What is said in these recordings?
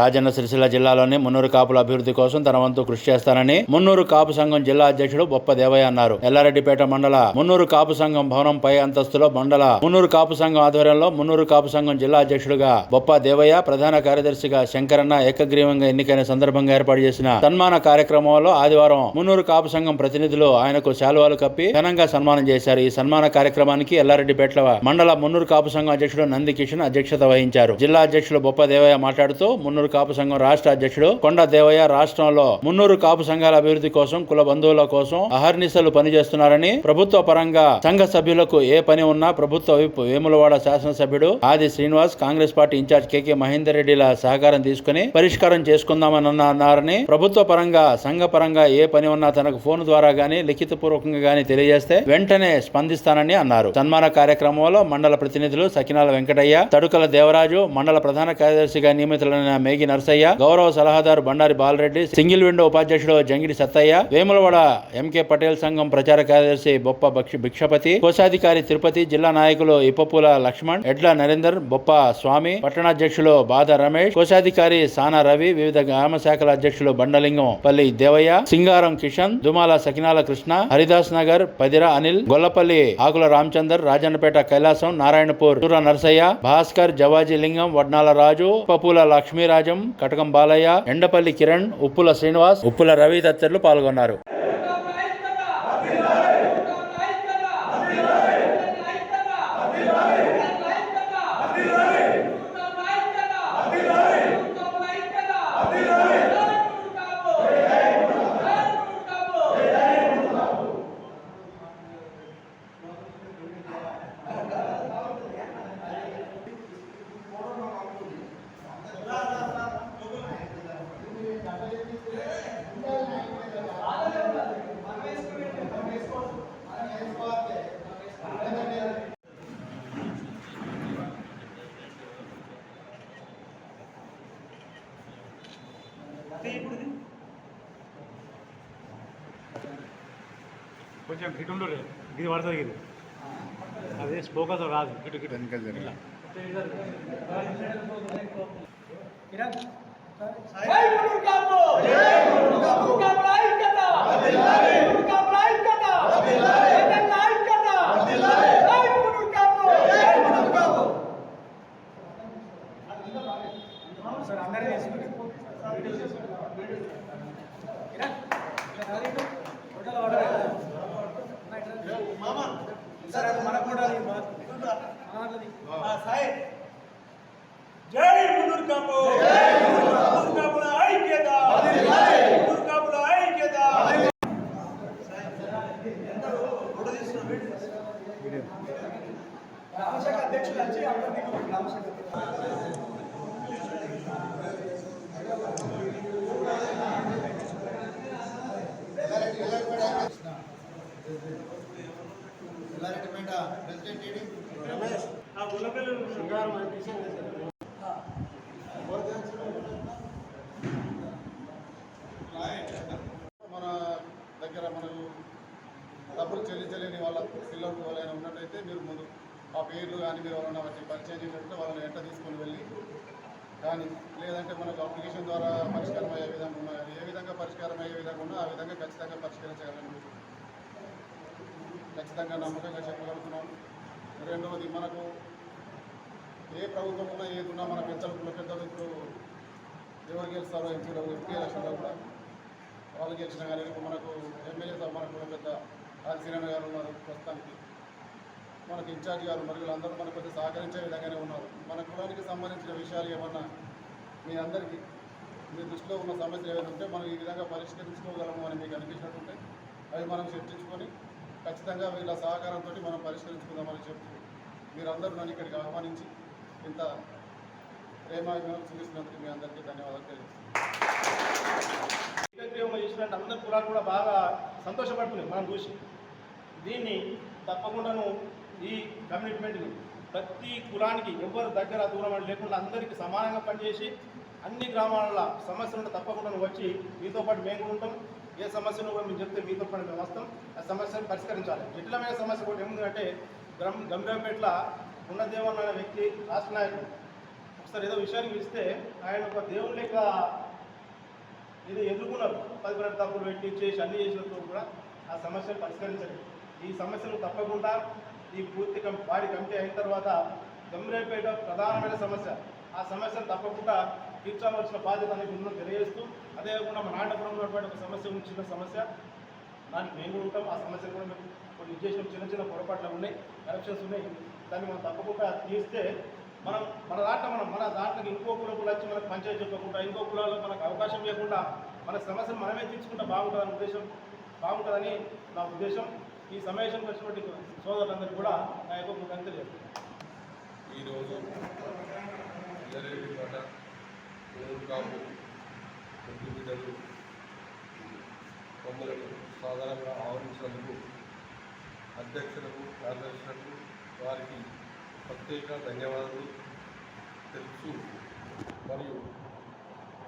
రాజన్న సిరిసిల్ల జిల్లాలోని మున్నూరు కాపుల అభివృద్ధి కోసం తన వంతు కృషి చేస్తానని మున్నూరు కాపు సంఘం జిల్లా అధ్యక్షుడు బొప్ప దేవయ్య అన్నారు. ఎల్లారెడ్డిపేట మండల మున్నూరు కాపు సంఘం భవనం పై అంతస్తులో మండల మున్నూరు కాపు సంఘం ఆధ్వర్యంలో మున్నూరు కాపు సంఘం జిల్లా అధ్యక్షుడుగా బొప్ప దేవయ్య ప్రధాన కార్యదర్శిగా శంకరన్న ఏకగ్రీవంగా ఎన్నికైన సందర్భంగా ఏర్పాటు చేసిన సన్మాన కార్యక్రమంలో ఆదివారం మున్నూరు కాపు సంఘం ప్రతినిధులు ఆయనకు శాలువాలు కప్పి ఘనంగా సన్మానం చేశారు. ఈ సన్మాన కార్యక్రమానికి ఎల్లారెడ్డిపేట మండల మున్నూరు కాపు సంఘం అధ్యక్షుడు నంది కిషన్ అధ్యక్షత వహించారు. జిల్లా అధ్యక్షులు బొప్ప దేవయ్య మాట్లాడుతూ మున్నూరు కాపు సంఘం రాష్ట్ర అధ్యక్షుడు కొండ దేవయ్య రాష్ట్రంలో మున్నూరు కాపు సంఘాల అభివృద్ధి కోసం కుల బంధువుల కోసం అహర్నిశలు పనిచేస్తున్నారని ప్రభుత్వ పరంగా సంఘ సభ్యులకు ఏ పని ఉన్నా ప్రభుత్వ విప్ వేములవాడ శాసనసభ్యుడు Aadi Srinivas Congress party incharge KK Mahender రెడ్డిల సహకారం తీసుకుని పరిష్కారం చేసుకుందామని అన్నారని ప్రభుత్వ పరంగా సంఘ పరంగా ఏ పని ఉన్నా తనకు ఫోన్ ద్వారా గానీ లిఖిత పూర్వకంగా గానీ తెలియజేస్తే వెంటనే స్పందిస్తానని అన్నారు. సన్మాన కార్యక్రమంలో మండల ప్రతినిధులు సకినాల వెంకటయ్య తడుకల దేవరాజు మండల ప్రధాన కార్యదర్శిగా నియమితులైన మేగి నర్సయ్య గౌరవ సలహాదారు బండారి బాలరెడ్డి సింగిల్ విండో ఉపాధ్యక్షుడు జంగిడి సత్తయ్య వేములవాడ ఎంకే పటేల్ సంఘం ప్రచార కార్యదర్శి బొప్ప భిక్షపతి కోశాధికారి తిరుపతి జిల్లా నాయకులు ఇప్పపూల లక్ష్మణ్ ఎడ్ల నరేందర్ బొప్ప స్వామి పట్టణాధ్యక్షులు బాధ రమేష్ కోశాధికారి సానా రవి వివిధ గ్రామ శాఖల అధ్యక్షులు బండలింగం పల్లి దేవయ్య సింగారం కిషన్ దుమాల సకినాల కృష్ణ హరిదాస్ నగర్ పదిర అనిల్ గొల్లపల్లి ఆకుల రామచందర్ రాజన్నపేట కైలాసం నారాయణపూర్ సూర నరసయ్య భాస్కర్ జవాజీ లింగం వడ్నాల రాజు పప్పుల లక్ష్మీరాజు కటకం బాలయ్య ఎండపల్లి కిరణ్ ఉప్పుల శ్రీనివాస్ ఉప్పుల రవి తదితరులు పాల్గొన్నారు. కొంచెం ఇటు ఉండు రే. ఇది పడుతుంది ఇది అదే స్పోకస్ రాదు ఇటు ఇటు ఇట్లా. జై మునుర్ కాపు జై మునుర్ కాపు కాపుల ఐక్యత వర్ధిల్లాలి మునుర్ కాపుల ఐక్యత వర్ధిల్లాలి జగన్ ఐక్యత వర్ధిల్లాలి జై మునుర్ కాపు జై మునుర్ కాపు సార్ అందరూ చేసుకుంటే వీడియో మామా సార్ అది మన కూడా సాయి. జై మునుర్ కాపు జై మునుర్ కాపుల ఐక్యత. మునుర్ కాపుల ఐక్యత గ్రామశాఖ అధ్యక్షులు వచ్చి అందరినీ గ్రామశాఖ ప్రెసిడెంట్ ఏడి? మన దగ్గర మనకు డబ్బులు చెల్లించలేని వాళ్ళ పిల్లలు వాళ్ళైనా ఉన్నట్టయితే మీరు ముందు ఆ పేర్లు కానీ మీరు ఎవరైనా వచ్చి పరిచయం చేసినట్టు వాళ్ళని వెంట తీసుకొని వెళ్ళి కానీ లేదంటే మనకు అప్లికేషన్ ద్వారా పరిష్కారం అయ్యే విధంగా ఉన్నా కానీ ఏ విధంగా పరిష్కారం అయ్యే విధంగా ఉన్నా ఆ విధంగా ఖచ్చితంగా పరిష్కరించగలను ఖచ్చితంగా నమ్మకంగా చెప్పగలుగుతున్నాం. రెండవది మనకు ఏ ప్రభుత్వం ఉన్నా ఏదున్నా మన పెద్దలు కుల పెద్దలు ఇప్పుడు ఎవరు గెలుస్తారో ఎంపీలో ఎంపీ ఎలక్షన్లో కూడా వాళ్ళు గెలిచినా కానీ ఇప్పుడు మనకు ఎమ్మెల్యే సభ మనకు కూడా పెద్ద ఆదిశీరణ గారు ఉన్నారు ప్రస్తుతానికి. మనకు ఇన్ఛార్జ్ గారు మరి వీళ్ళందరూ మనకు కొద్దిగా సహకరించే విధంగానే ఉన్నారు. మన కులానికి సంబంధించిన విషయాలు ఏమన్నా మీ అందరికీ మీ దృష్టిలో ఉన్న సమస్యలు ఏమైనా ఉంటే మనం ఈ విధంగా పరిష్కరించుకోగలము అని మీకు అనిపించినట్టుంటే అవి మనం చర్చించుకొని ఖచ్చితంగా వీళ్ళ సహకారంతో మనం పరిష్కరించుకుందామని చెప్తూ మీరందరూ నన్ను ఇక్కడికి ఆహ్వానించి ఇంత ప్రేమాభిమానం చూపిస్తున్నందుకు మీ అందరికీ ధన్యవాదాలు తెలియజేస్తున్నాను. చేసినట్టు అందరు కులాలు కూడా బాగా సంతోషపడుతున్నాయి మనం చూసి. దీన్ని తప్పకుండాను ఈ కమిట్మెంట్ని ప్రతి కులానికి ఎవరు దగ్గర దూరం అని లేకుండా అందరికీ సమానంగా పనిచేసి అన్ని గ్రామాల సమస్యలను తప్పకుండా వచ్చి మీతో పాటు మేము ఉంటాం. ఏ సమస్యను కూడా మేము చెప్తే మీతో పాటు మేము వస్తాం. ఆ సమస్యను పరిష్కరించాలి. జటిలమైన సమస్య కూడా ఏముందంటే గ్రామ గంభీరపేటల ఉన్నదేవన్న అనే వ్యక్తి రాష్ట్ర నాయకుడు ఒకసారి ఏదో విషయాన్ని పిలిస్తే ఆయన ఒక దేవుని లెక్క ఇది ఎదుర్కొన్నారు. పది పన్నెండు తప్పులు పెట్టి చేసి అన్ని చేసినప్పుడు కూడా ఆ సమస్యను పరిష్కరించలేదు. ఈ సమస్యను తప్పకుండా ఈ పూర్తి కం బాడీ కమిటీ అయిన తర్వాత గంభీరపేట ప్రధానమైన సమస్య. ఆ సమస్యను తప్పకుండా తీర్చవలసిన బాధ్యత అనేది ఉందని తెలియజేస్తూ అదేవిధంగా మా నాన్నపురంలో ఉన్నటువంటి ఒక సమస్య ఉంది చిన్న సమస్య. దానికి మేము కూడా ఉంటాం. ఆ సమస్య కూడా మేము కొన్ని చేసిన చిన్న చిన్న పొరపాట్లు ఉన్నాయి కరెక్షన్స్ ఉన్నాయి. దాన్ని మనం తప్పకుండా తీస్తే మనం మన దాంట్లో మనం మన దాంట్లో ఇంకో కులకు వచ్చి మనకు పంచాయతీ చెప్పకుండా ఇంకో కులాల్లో మనకు అవకాశం లేకుండా మన సమస్యను మనమే తీర్చుకుంటే బాగుంటుందని ఉద్దేశం. బాగుంటుందని నా ఉద్దేశం. ఈ సమావేశం వచ్చినటువంటి సోదరులందరికీ కూడా నా యొక్క కృతజ్ఞతలు తెలియజేస్తున్నాను ఈరోజు ఎల్లరెడ్డిపేట కాపు ముగ్గు బిడ్డలు కొందరు సాధారణంగా ఆవరించినందుకు అధ్యక్షులకు కార్యదర్శులకు వారికి ప్రత్యేక ధన్యవాదాలు తెలుసు మరియు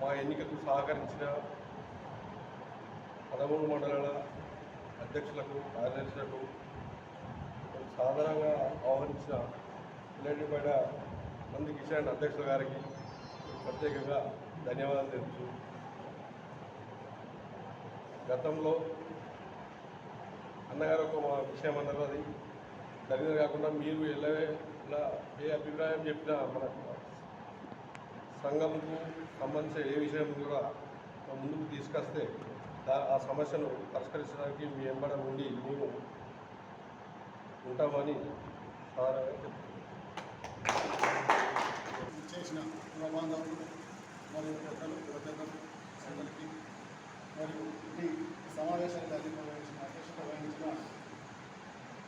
మా ఎన్నికకు సహకరించిన పదమూడు మండలాల అధ్యక్షులకు కార్యదర్శులకు సాధారణంగా ఆహ్వానించిన పిల్లడిపేట మంది కిషన్ అధ్యక్షుల గారికి ప్రత్యేకంగా ధన్యవాదాలు తెలుసు గతంలో అన్నగారు ఒక మా విషయం అన్నారు అది. జరిగింది కాకుండా మీరు ఎలా ఇలా ఏ అభిప్రాయం చెప్పినా మన సంఘంకు సంబంధించిన ఏ విషయం కూడా ముందుకు తీసుకొస్తే ఆ సమస్యను పరిష్కరించడానికి మీ వెంబడ ఉండి మేము ఉంటామని సార్ చెప్తున్నాను చేసిన ప్రమాదాలు మరియు పెద్దలు పెద్దలు అందరికీ మరియు ఈ సమావేశానికి అధికారించిన అధ్యక్షత వహించిన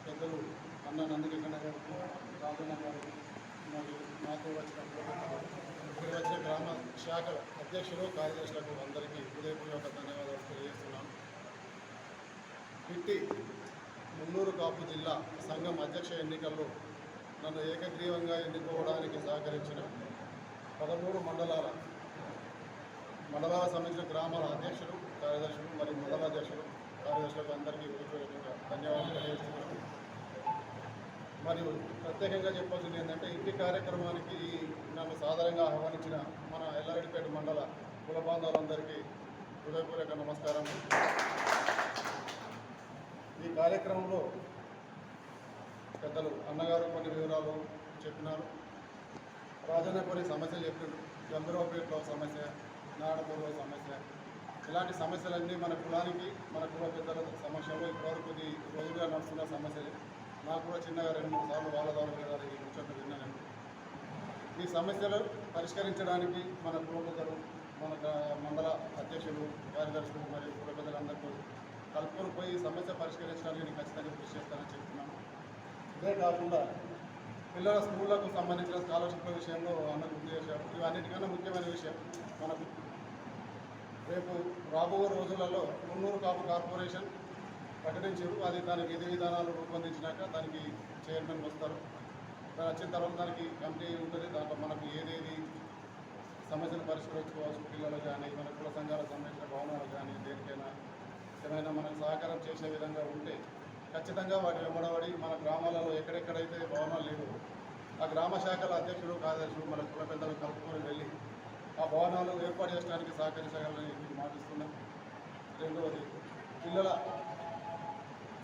పెద్దలు అన్న నందికృష్ణ గారికి రాజన్న గారు మరియు నాతో వచ్చిన ఇక్కడ వచ్చిన గ్రామ శాఖ అధ్యక్షులు కార్యదర్శులకు అందరికీ హృదయపూర్వక ధన్యవాదాలు తెలియజేస్తున్నాను. ఇట్టి మున్నూరు కాపు జిల్లా సంఘం అధ్యక్ష ఎన్నికల్లో నన్ను ఏకగ్రీవంగా ఎన్నుకోవడానికి సహకరించిన పదమూడు మండలాల మండలాల సంబంధించిన గ్రామాల అధ్యక్షులు కార్యదర్శులు మరియు మండల అధ్యక్షులు కార్యదర్శులకు అందరికీ ధన్యవాదాలు తెలియజేస్తున్నాను. మరియు ప్రత్యేకంగా చెప్పాల్సింది ఏంటంటే ఇంటి కార్యక్రమానికి ఈ నన్ను సాధారణంగా ఆహ్వానించిన మన ఎల్లారెడ్డిపేట మండల కుల బాంధవులందరికీ హృదయపూర్వక నమస్కారం. ఈ కార్యక్రమంలో పెద్దలు అన్నగారు కొన్ని వివరాలు చెప్పినారు. రాజన్న కొన్ని సమస్యలు చెప్పాడు గంభీరపేటలో సమస్య నాడపూర్లో సమస్య. ఇలాంటి సమస్యలన్నీ మన కులానికి మన కుల పెద్దల సమస్యలు. ఇప్పటివరకు కొద్ది రోజులుగా నడుస్తున్న సమస్యలు. నాకు కూడా చిన్నగా రెండు మూడు సార్లు వాళ్ళ ద్వారా ఈ ముచ్చట్లు విన్నాను. ఈ సమస్యలు పరిష్కరించడానికి మన కుల పెద్దలు మన మండల అధ్యక్షులు కార్యదర్శులు మరియు కుల పెద్దలందరితో కలుపుకొని పోయి ఈ సమస్య పరిష్కరించడానికి నేను ఖచ్చితంగా కృషి చేస్తానని చెప్తున్నాను. ఇదే కాకుండా పిల్లల స్కూళ్ళకు సంబంధించిన స్కాలర్షిప్ల విషయంలో అన్న గుర్తు చేశారు. ఇవన్నిటికన్నా ముఖ్యమైన విషయం మనకు రేపు రాబోయే రోజులలో మున్నూరు కాపు కార్పొరేషన్ ప్రకటించారు. అది దానికి విధి విధానాలు రూపొందించినాక దానికి చైర్మన్ వస్తారు. దాని వచ్చిన తర్వాత దానికి కమిటీ ఉంటుంది. దాంట్లో మనకు ఏదేది సమస్యలు పరిష్కరించుకోవచ్చు పిల్లలు కానీ మన కుల సంఘాలకు సంబంధించిన భవనాలు కానీ దేనికైనా ఏమైనా మనకు సహకారం చేసే విధంగా ఉంటే ఖచ్చితంగా వాటి వెంబడబడి మన గ్రామాలలో ఎక్కడెక్కడైతే భవనాలు లేవు ఆ గ్రామ శాఖల అధ్యక్షుడు కార్యదర్శులు మన కుల పెద్దలు కలుపుకొని వెళ్ళి ఆ భవనాలు ఏర్పాటు చేయడానికి సహకరించగలని మాటిస్తున్నాం. రెండవది పిల్లల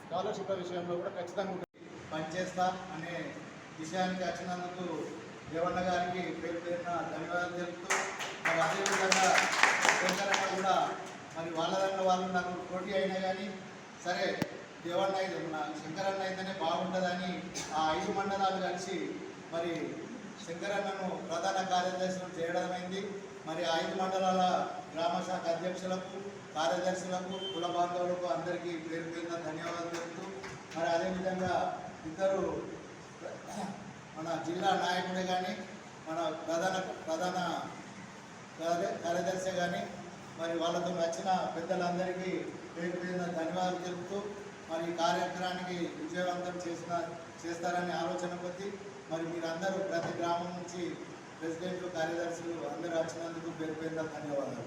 స్కాలర్షిప్ల విషయంలో కూడా ఖచ్చితంగా పనిచేస్తా అనే విషయానికి వచ్చినందుకు దేవన్న గారికి పేరు పేరున ధన్యవాదాలు తెలుపుతూ మరి అదేవిధంగా శంకరన్న కూడా మరి వాళ్ళ దాంట్లో వాళ్ళు నాకు పోటీ అయినా కానీ సరే దేవన్న అయితే మన శంకరన్న అయితేనే బాగుంటుందని ఆ ఐదు మండలాలు కలిసి మరి శంకరన్నను ప్రధాన కార్యదర్శులు చేయడమైంది మరి ఐదు మండలాల గ్రామ శాఖ అధ్యక్షులకు కార్యదర్శులకు కుల బాంధవులకు అందరికీ పేరు పేరున ధన్యవాదాలు తెలుపుతూ మరి అదేవిధంగా ఇద్దరు మన జిల్లా నాయకుడే కానీ మన ప్రధాన ప్రధాన కార్యదర్శి కానీ మరి వాళ్ళతో వచ్చిన పెద్దలందరికీ పేరు పేరున ధన్యవాదాలు తెలుపుతూ మరి ఈ కార్యక్రమానికి విజయవంతం చేసిన చేస్తారనే ఆలోచన కొద్దీ మరి మీరందరూ ప్రతి గ్రామం నుంచి ప్రెసిడెంట్లు కార్యదర్శులు అందరూ వచ్చినందుకు పేరు పేరున ధన్యవాదాలు.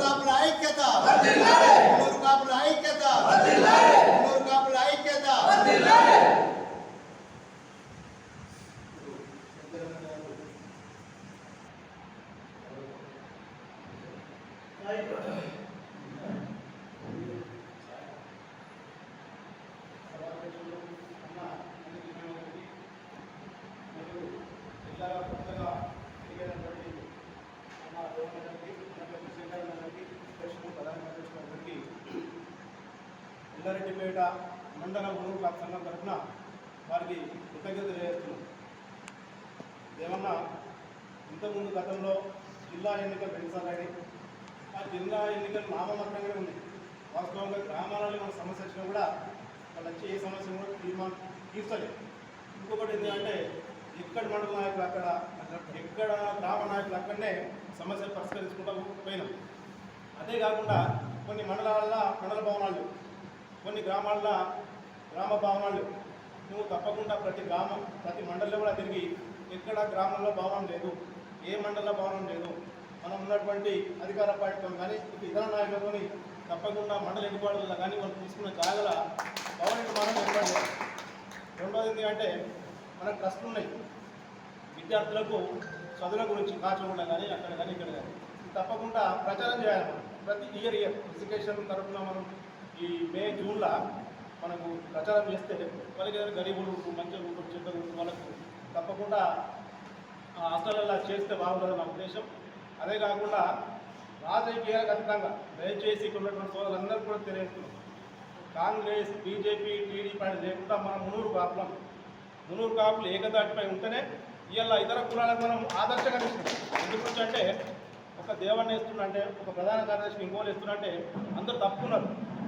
కాపుల ఐక్యత. కాపుల ఐక్యత. కాపుల ఐక్యత. ఎల్లారెడ్డిపేట మండల గురువు క్లబ్ సంఘం తరఫున వారికి కృతజ్ఞత చేస్తున్నాం ఏమన్నా ఇంతకుముందు గతంలో జిల్లా ఎన్నికలు రెండుసార్లు ఆ జిల్లా ఎన్నికలు నామమాత్రంగానే ఉంది వాస్తవంగా గ్రామాలలో మన సమస్య వచ్చినా కూడా వాళ్ళు వచ్చి ఏ సమస్య కూడా తీర్మానం తీర్చలేదు. ఇంకొకటి ఏంటంటే ఎక్కడ మండల నాయకులు అక్కడ ఎక్కడ గ్రామ నాయకులు అక్కడనే సమస్యలు పరిష్కరించుకుంటూ పోయినాం. అదే కాకుండా కొన్ని మండలాల్లో మండల భవనాలు కొన్ని గ్రామాల్లో గ్రామ భవనాలు నువ్వు తప్పకుండా ప్రతి గ్రామం ప్రతి మండలంలో కూడా తిరిగి ఎక్కడ గ్రామంలో భవనం లేదు ఏ మండల భవనం లేదు మనం ఉన్నటువంటి అధికార పార్టీతో కానీ ఇతర నాయకులతోని తప్పకుండా మండల ఎన్నికలలో కానీ మనం తీసుకున్న జాగల భవన నిర్మాణం ఏర్పాటు రెండోది ఏంటంటే అంటే మన ట్రస్ట్ ఉన్నాయి. విద్యార్థులకు చదువుల గురించి కాచకుండా కానీ అక్కడ కానీ ఇక్కడ కానీ. తప్పకుండా ప్రచారం చేయాలి మనం. ప్రతి ఇయర్ ఇయర్ ఎడ్యుకేషన్ తరఫున మనం ఈ మే జూన్లో మనకు ప్రచారం చేస్తే వాళ్ళకి ఏదైనా గరీబులు మంచి మంచిగా ఉంటూ చెడ్డలు వాళ్ళకు తప్పకుండా ఆ హాస్టల్లో చేస్తే బాగుంటుంది నా ఉద్దేశం. అదే కాకుండా రాజకీయాలకు అతీతంగా దయచేసి ఇక్కడ ఉన్నటువంటి సోదరులందరూ కూడా తెలియజేస్తున్నాం. కాంగ్రెస్ బీజేపీ టీడీపీ అని లేకుండా మనం మునూరు కాపులం మునూరు కాపులు ఏకదాటిపై ఉంటేనే ఇవాళ ఇతర కులాలకు మనం ఆదర్శంగా తీసుకుంటాం ఎందుకు అంటే ఒక దేవాన్ని వేస్తున్నంటే ఒక ప్రధాన కార్యదర్శిని ఇంకోలు వేస్తున్నంటే అందరూ తప్పున్నారు